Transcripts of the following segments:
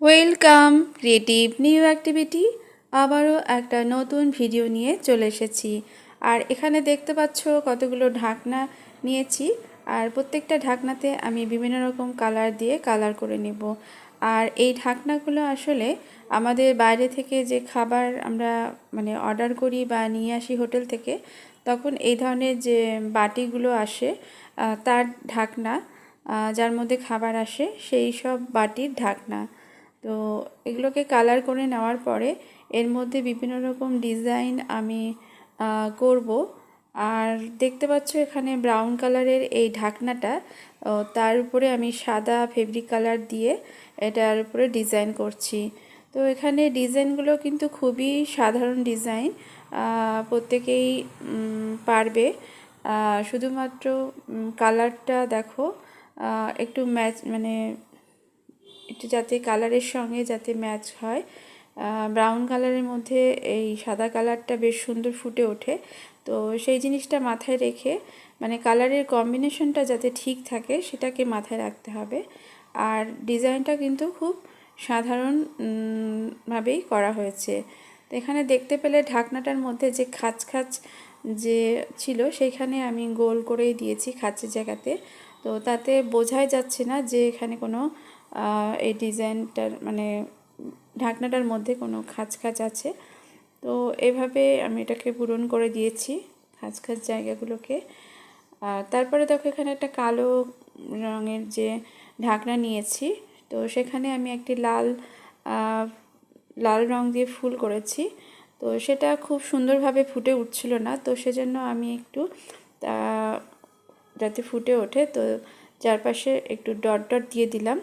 Welcome creative new activity আবারও একটা নতুন ভিডিও নিয়ে চলে এসেছি। আর এখানে দেখতে পাচ্ছ কতগুলো ঢাকনা নিয়েছি। আর প্রত্যেকটা ঢাকনাতে আমি বিভিন্ন রকম কালার দিয়ে কালার করে নেব। আর এই ঢাকনাগুলো আসলে আমাদের বাইরে থেকে যে খাবার আমরা মানে অর্ডার করি বা নিয়ে আসি হোটেল থেকে, তখন এই ধরনের যে বাটিগুলো আসে তার ঢাকনা যার মধ্যে খাবার আসে, সেই সব বাটির ঢাকনা। তো এগুলোকে কালার করে নেওয়ার পরে এর মধ্যে বিভিন্ন রকম ডিজাইন আমি করব। আর দেখতে পাচ্ছ এখানে ব্রাউন কালারের এই ঢাকনাটা তার উপরে আমি সাদা ফেব্রিক কালার দিয়ে এটার উপরে ডিজাইন করছি। তো এখানে ডিজাইনগুলো কিন্তু খুবই সাধারণ ডিজাইন প্রত্যেকেই পারবে। শুধুমাত্র কালারটা দেখো একটু ম্যাচ মানে একটু যাতে কালারের সঙ্গে যাতে ম্যাচ হয়। ব্রাউন কালারের মধ্যে এই সাদা কালারটা বেশ সুন্দর ফুটে ওঠে। তো সেই জিনিসটা মাথায় রেখে মানে কালারের কম্বিনেশনটা যাতে ঠিক থাকে সেটাকে মাথায় রাখতে হবে। আর ডিজাইনটা কিন্তু খুব সাধারণ উম, ভাবেই করা হয়েছে। এখানে দেখতে পেলে ঢাকনাটার মধ্যে যে খাঁচ খাঁচ যে ছিল সেইখানে আমি গোল করেই দিয়েছি খাঁচের জায়গাতে। তো তাতে বোঝাই যাচ্ছে না যে এখানে কোনো এই ডিজাইনটার মানে ঢাকনাটার মধ্যে কোনো খাঁচ খাঁচ আছে। তো এভাবে আমি এটাকে পূরণ করে দিয়েছি খাঁচ খাঁচ জায়গাগুলোকে তারপরে দেখো এখানে একটা কালো রঙের যে ঢাকনা নিয়েছি, তো সেখানে আমি একটি লাল লাল রং দিয়ে ফুল করেছি। তো সেটা খুব সুন্দরভাবে ফুটে উঠছিল না, তো সেজন্য আমি একটু যাতে ফুটে ওঠে, তো চারপাশে একটু ডট ডট দিয়ে দিলাম।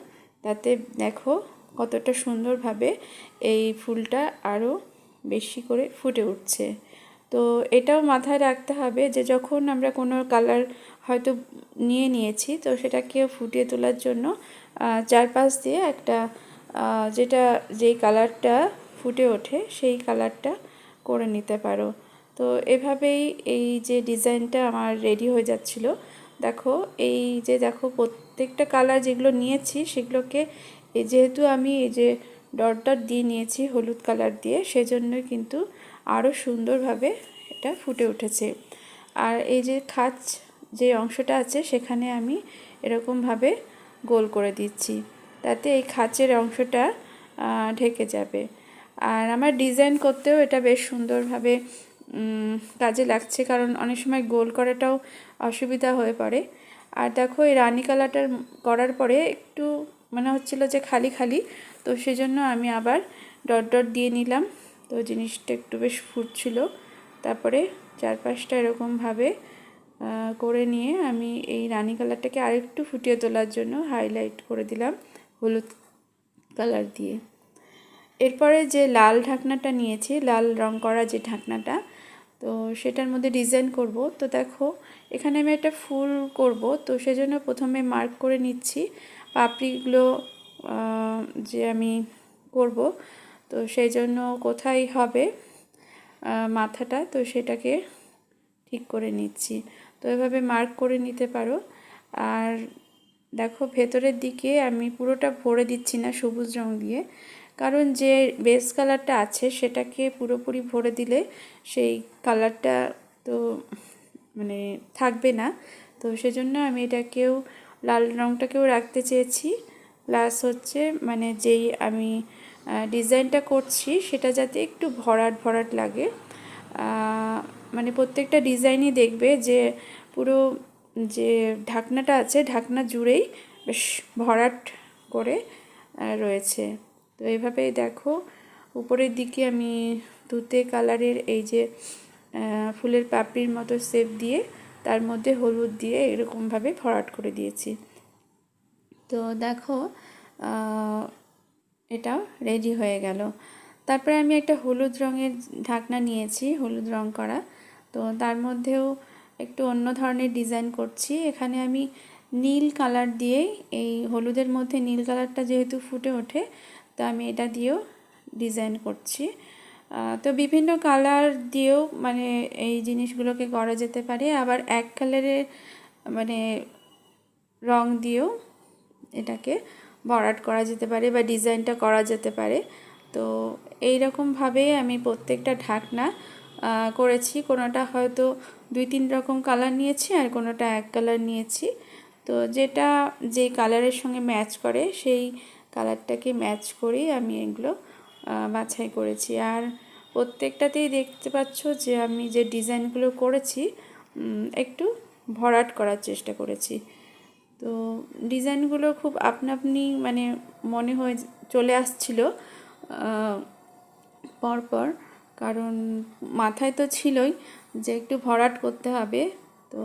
তাতে দেখো কতটা সুন্দরভাবে এই ফুলটা আরও বেশি করে ফুটে উঠছে। তো এটাও মাথায় রাখতে হবে যে যখন আমরা কোনো কালার হয়তো নিয়ে নিয়েছি, তো সেটাকে ফুটিয়ে তোলার জন্য চারপাশ দিয়ে একটা যেটা যেই কালারটা ফুটে ওঠে সেই কালারটা করে নিতে পারো। তো এভাবেই এই যে ডিজাইনটা আমার রেডি হয়ে যাচ্ছিল, দেখো এই যে দেখো প্রত্যেকটা কালার যেগুলো নিয়েছি সেগুলোকে যেহেতু আমি এই যে ডট দিয়ে নিয়েছি হলুদ কালার দিয়ে, সেজন্যই কিন্তু আরও সুন্দরভাবে এটা ফুটে উঠেছে। আর এই যে খাঁচ যে অংশটা আছে, সেখানে আমি এরকমভাবে গোল করে দিচ্ছি। তাতে এই খাঁচের অংশটা ঢেকে যাবে। আর আমার ডিজাইন করতেও এটা বেশ সুন্দরভাবে কাজে লাগছে। কারণ অনেক সময় গোল করাটাও অসুবিধা হয়ে পড়ে। আর দেখো এই রানী কালারটার করার পরে একটু মনে হচ্ছিল যে খালি খালি, তো সেজন্য আমি আবার ডট ডট দিয়ে নিলাম। তো জিনিসটা একটু বেশ ফুটছিল। তারপরে চারপাশটা এরকমভাবে করে নিয়ে আমি এই রানী কালারটাকে আরেকটু ফুটিয়ে তোলার জন্য হাইলাইট করে দিলাম হলুদ কালার দিয়ে। এরপরে যে লাল ঢাকনাটা নিয়েছি, লাল রং করা যে ঢাকনাটা তো সেটার মধ্যে ডিজাইন করব। তো দেখো, এখানে আমি একটা ফুল করব। তো সেজন্য প্রথমে মার্ক করে নিচ্ছি। পাপড়িগুলো যে আমি করব, তো সেই জন্য কোথায় হবে মাথাটা, তো সেটাকে ঠিক করে নিচ্ছি। তো এভাবে মার্ক করে নিতে পারো। আর দেখো, ভেতরের দিকে আমি পুরোটা ভরে দিচ্ছি না সবুজ রং দিয়ে। কারণ যে বেস কালারটা আছে সেটাকে পুরোপুরি ভরে দিলে সেই কালারটা তো মানে থাকবে না। তো সেজন্য আমি এটাকেও লাল রংটাকেও রাখতে চেয়েছি। প্লাস হচ্ছে মানে যেই আমি ডিজাইনটা করছি সেটা যাতে একটু ভরাট ভরাট লাগে। মানে প্রত্যেকটা ডিজাইনই দেখবে যে পুরো যে ঢাকনাটা আছে, ঢাকনা জুড়েই বেশ ভরাট করে রয়েছে। তো এইভাবেই দেখো। উপরের দিকে আমি তুতে কালারের এই যে ফুলের পাপড়ির মতো শেপ দিয়ে তার মধ্যে হলুদ দিয়ে এরকমভাবে ভরাট করে দিয়েছি। তো দেখো এটা রেডি হয়ে গেল। তারপরে আমি একটা হলুদ রঙের ঢাকনা নিয়েছি, হলুদ রং করা। তো তার মধ্যেও একটু অন্য ধরনের ডিজাইন করছি। এখানে আমি নীল কালার দিয়েই, এই হলুদের মধ্যে নীল কালারটা যেহেতু ফুটে ওঠে, তো আমি এটা দিয়েও ডিজাইন করছি। তো বিভিন্ন কালার দিয়েও মানে এই জিনিসগুলোকে করা যেতে পারে। আবার এক কালারের মানে রং দিয়েও এটাকে ভরাট করা যেতে পারে বা ডিজাইনটা করা যেতে পারে। তো এই রকমভাবে আমি প্রত্যেকটা ঢাকনা করেছি। কোনোটা হয়তো দুই তিন রকম কালার নিয়েছি আর কোনোটা এক কালার নিয়েছি। তো যেটা যে কালারের সঙ্গে ম্যাচ করে, সেই কালারটাকে ম্যাচ করেই আমি এগুলো বাছাই করেছি। আর প্রত্যেকটাতেই দেখতে পাচ্ছ যে আমি যে ডিজাইনগুলো করেছি একটু ভরাট করার চেষ্টা করেছি। তো ডিজাইনগুলো খুব আপনা আপনি মানে মনে হয়ে চলে আসছিল পরপর। কারণ মাথায় তো ছিলই যে একটু ভরাট করতে হবে। তো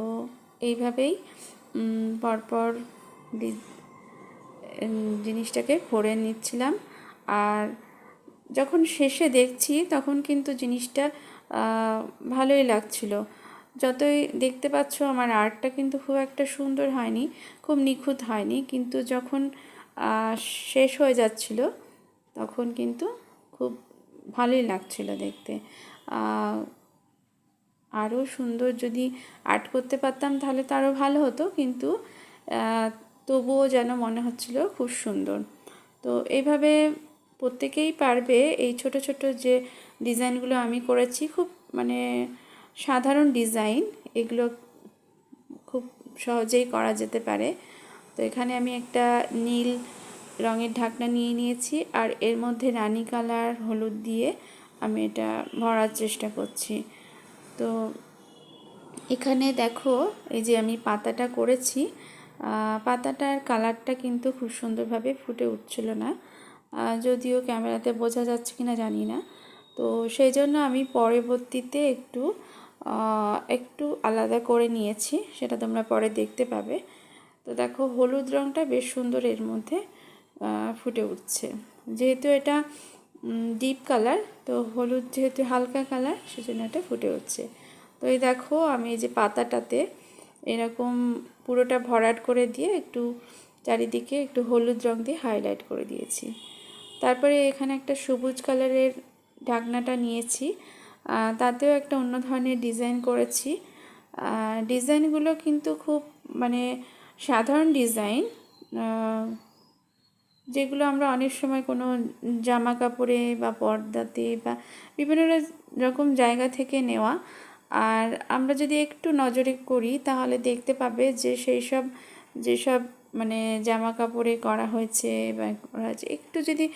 এইভাবেই পরপর জিনিসটাকে করে নিচ্ছিলাম। আর যখন শেষে দেখছি, তখন কিন্তু জিনিসটা ভালোই লাগছিল। যতই দেখতে পাচ্ছ, আমার আর্টটা কিন্তু খুব একটা সুন্দর হয়নি, খুব নিখুঁত হয়নি। কিন্তু যখন শেষ হয়ে যাচ্ছিল, তখন কিন্তু খুব ভালোই লাগছিল দেখতে। আরও সুন্দর যদি আর্ট করতে পারতাম তাহলে তো আরও ভালো হতো, কিন্তু তবুও যেন মনে হচ্ছিল খুব সুন্দর। তো এইভাবে প্রত্যেকেই পারবে এই ছোট ছোট যে ডিজাইনগুলো আমি করেছি, খুব মানে সাধারণ ডিজাইন, এগুলো খুব সহজেই করা যেতে পারে। তো এখানে আমি একটা নীল রঙের ঢাকনা নিয়ে নিয়েছি, আর এর মধ্যে রানী কালার হলুদ দিয়ে আমি এটা ভরার চেষ্টা করছি। তো এখানে দেখো, এই যে আমি পাতাটা করেছি পাতাটার কালারটা কিন্তু খুব সুন্দরভাবে ফুটে উঠছিল না। যদিও ক্যামেরাতে বোঝা যাচ্ছে কিনা জানি না। তো সেই জন্য আমি পরবর্তীতে একটু একটু আলাদা করে নিয়েছি, সেটা তোমরা পরে দেখতে পাবে। তো দেখো, হলুদ রঙটা বেশ সুন্দর এর মধ্যে ফুটে উঠছে। যেহেতু এটা ডিপ কালার তো হলুদ যেহেতু হালকা কালার সেজন্য এটা ফুটে উঠছে। তো এই দেখো, আমি এই যে পাতাটাতে এরকম পুরোটা ভরাট করে দিয়ে একটু চারিদিকে একটু হলুদ রং দিয়ে হাইলাইট করে দিয়েছি। তারপরে এখানে একটা সবুজ কালারের ঢাকনাটা নিয়েছি। তাতেও একটা অন্য ধরনের ডিজাইন করেছি। ডিজাইনগুলো কিন্তু খুব মানে সাধারণ ডিজাইন যেগুলো আমরা অনেক সময় কোনো জামা কাপড়ে বা পর্দাতে বা বিভিন্ন রকম জায়গা থেকে নেওয়া। আর আমরা যদি একটু নজরে করি, তাহলে দেখতে পাবে যে সেই সব যেসব মানে জামা কাপড়ে করা হয়েছে বা করা হয়েছে, একটু যদি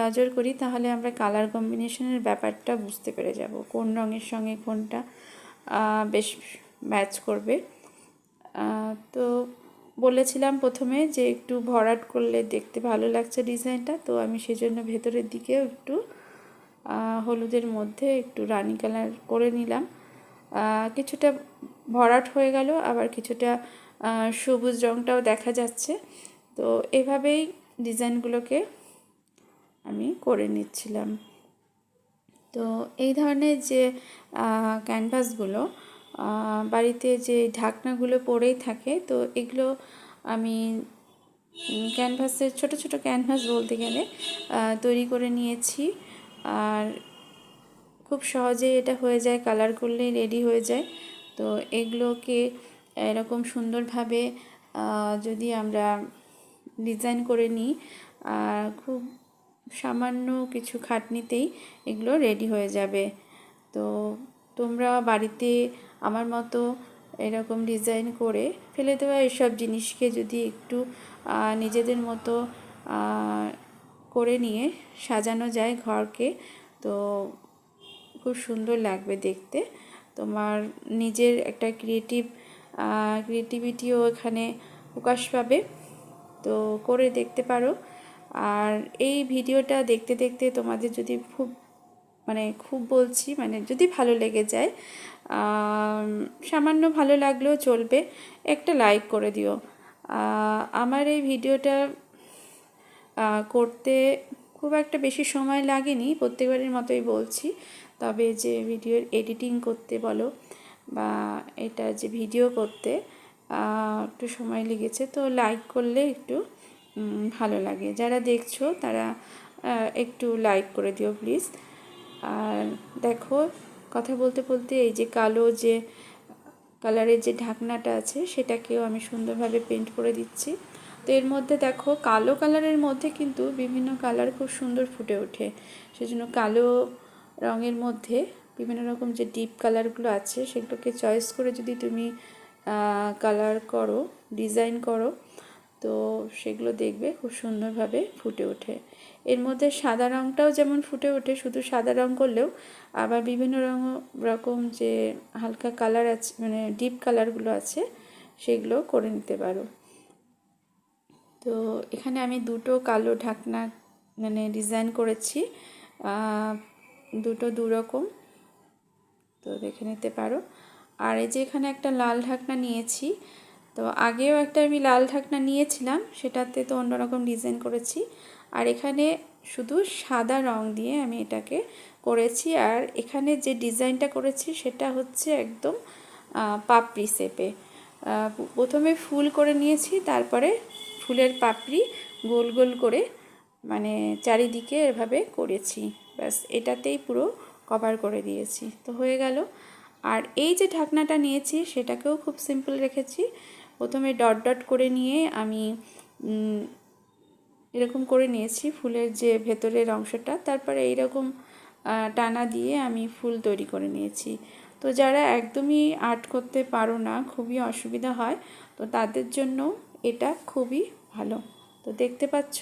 নজর করি, তাহলে আমরা কালার কম্বিনেশনের ব্যাপারটা বুঝতে পেরে যাব, কোন রঙের সঙ্গে কোনটা বেশ ম্যাচ করবে। তো বলেছিলাম প্রথমে যে একটু ভরাট করলে দেখতে ভালো লাগছে ডিজাইনটা, তো আমি সেজন্য ভেতরের দিকেও একটু হলুদের মধ্যে একটু রানি কালার করে নিলাম। কিছুটা ভরাট হয়ে গেল, আবার কিছুটা সবুজ রঙটাও দেখা যাচ্ছে। তো এভাবেই ডিজাইনগুলোকে আমি করে নিচ্ছিলাম। তো এই ধরনের যে ক্যানভাসগুলো বাড়িতে যে ঢাকনাগুলো পড়েই থাকে, তো এগুলো আমি ক্যানভাসের ছোট ছোট ক্যানভাস বলতে গেলে তৈরি করে নিয়েছি। আর খুব সহজেই এটা হয়ে যায় কালার করলেই রেডি হয়ে যায়। তো এগুলোকে এরকম সুন্দরভাবে যদি আমরা ডিজাইন করে নিই খুব সামান্য কিছু খাটনিতেই এগুলো রেডি হয়ে যাবে। তো তোমরা বাড়িতে আমার মতো এরকম ডিজাইন করে ফেলে দেওয়া এসব জিনিসকে যদি একটু নিজেদের মতো করে নিয়ে সাজানো যায় ঘরকে, তো খুব সুন্দর লাগবে দেখতে। তোমার নিজের একটা ক্রিয়েটিভ ক্রিয়েটিভিটিও এখানে প্রকাশ পাবে। তো করে দেখতে পারো। আর এই ভিডিওটা দেখতে দেখতে তোমাদের যদি খুব মানে খুব বলছি মানে যদি ভালো লেগে যায় সামান্য ভালো লাগলেও চলবে, একটা লাইক করে দিও। আমার এই ভিডিওটা করতে খুব একটা বেশি সময় লাগেনি, প্রত্যেকবারের মতোই বলছি। তবে যে ভিডিওর এডিটিং করতে বলো, বা এটা যে ভিডিও করতে একটু সময় লেগেছে, তো লাইক করলে একটু ভালো লাগে। যারা দেখছ, তারা একটু লাইক করে দিও প্লিজ আর দেখো, কথা বলতে বলতে এই যে কালো যে কালারের যে ঢাকনাটা আছে, সেটাকেও আমি সুন্দরভাবে পেন্ট করে দিচ্ছি। তো এর মধ্যে দেখো, কালো কালারের মধ্যে কিন্তু বিভিন্ন কালার খুব সুন্দর ফুটে ওঠে। সেজন্য কালো রঙের মধ্যে বিভিন্ন রকম যে ডিপ কালারগুলো আছে, সেগুলোকে চয়েস করে যদি তুমি কালার করো ডিজাইন করো তো সেগুলো দেখবে খুব সুন্দরভাবে ফুটে ওঠে। এর মধ্যে সাদা রঙটাও যেমন ফুটে ওঠে, শুধু সাদা রঙ করলেও আবার বিভিন্ন রঙ, রকম যে হালকা কালার আছে মানে ডিপ কালারগুলো আছে, সেগুলো করে নিতে পারো। তো এখানে আমি দুটো কালো ঢাকনা মানে ডিজাইন করেছি। দুটো দুরকম তো দেখে নিতে পারো। আর এই যে এখানে একটা লাল ঢাকনা নিয়েছি তো আগেও একটা আমি লাল ঢাকনা নিয়েছিলাম, সেটাতে তো অন্যরকম ডিজাইন করেছি। আর এখানে শুধু সাদা রং দিয়ে আমি এটাকে করেছি, আর এখানে যে ডিজাইনটা করেছি সেটা হচ্ছে একদম পাপড়ি শেপে। প্রথমে ফুল করে নিয়েছি, তারপরে ফুলের পাপড়ি গোল গোল করে মানে চারিদিকে এভাবে করেছি। ব্যাস, এটাতেই পুরো কভার করে দিয়েছি। তো হয়ে গেল। আর এই যে ঢাকনাটা নিয়েছি, সেটাকেও খুব সিম্পল রেখেছি। প্রথমে ডট ডট করে নিয়ে আমি এরকম করে নিয়েছি ফুলের যে ভেতরের অংশটা। তারপরে এইরকম টানা দিয়ে আমি ফুল তৈরি করে নিয়েছি। তো যারা একদমই আর্ট করতে পারো না, খুবই অসুবিধা হয়, তো তাদের জন্য এটা খুবই ভালো। তো দেখতে পাচ্ছ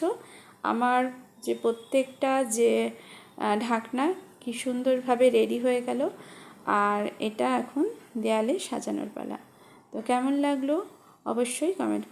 আমার যে প্রত্যেকটা যে ঢাকনা কি সুন্দরভাবে রেডি হয়ে গেল। আর এটা এখন দেয়ালে সাজানোর পালা। তো কেমন লাগল? অবশ্যই কমেন্ট